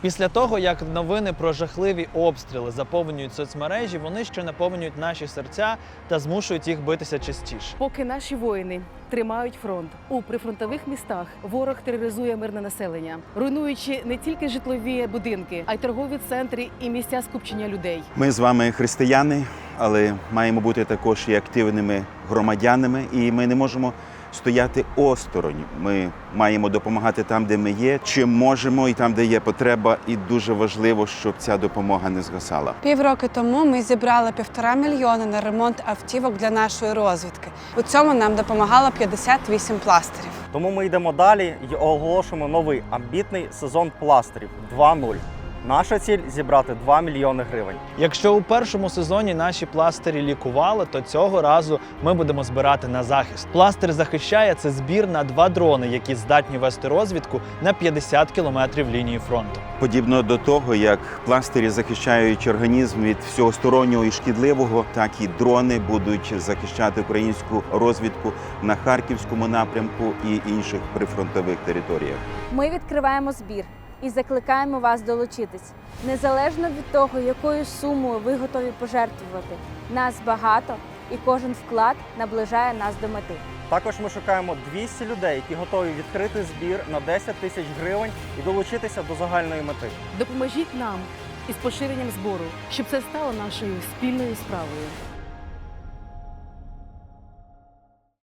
Після того, як новини про жахливі обстріли заповнюють соцмережі, вони ще наповнюють наші серця та змушують їх битися частіше. Поки наші воїни тримають фронт у прифронтових містах, ворог тероризує мирне населення, руйнуючи не тільки житлові будинки, а й торгові центри і місця скупчення людей. Ми з вами християни, але маємо бути також і активними громадянами, і ми не можемо стояти осторонь. Ми маємо допомагати там, де ми є, чим можемо, і там, де є потреба. І дуже важливо, щоб ця допомога не згасала. Півроку тому ми зібрали півтора мільйони на ремонт автівок для нашої розвідки. У цьому нам допомагало 58 пластирів. Тому ми йдемо далі і оголошуємо новий амбітний сезон пластирів 2.0. Наша ціль зібрати 2 мільйони гривень. Якщо у першому сезоні наші пластирі лікували, то цього разу ми будемо збирати на захист. Пластир захищає це збір на два дрони, які здатні вести розвідку на 50 кілометрів лінії фронту. Подібно до того, як пластирі захищають організм від всього стороннього і шкідливого, так і дрони будуть захищати українську розвідку на харківському напрямку і інших прифронтових територіях. Ми відкриваємо збір і закликаємо вас долучитись. Незалежно від того, якою сумою ви готові пожертвувати. Нас багато, і кожен вклад наближає нас до мети. Також ми шукаємо 200 людей, які готові відкрити збір на 10 тисяч гривень і долучитися до загальної мети. Допоможіть нам із поширенням збору, щоб це стало нашою спільною справою.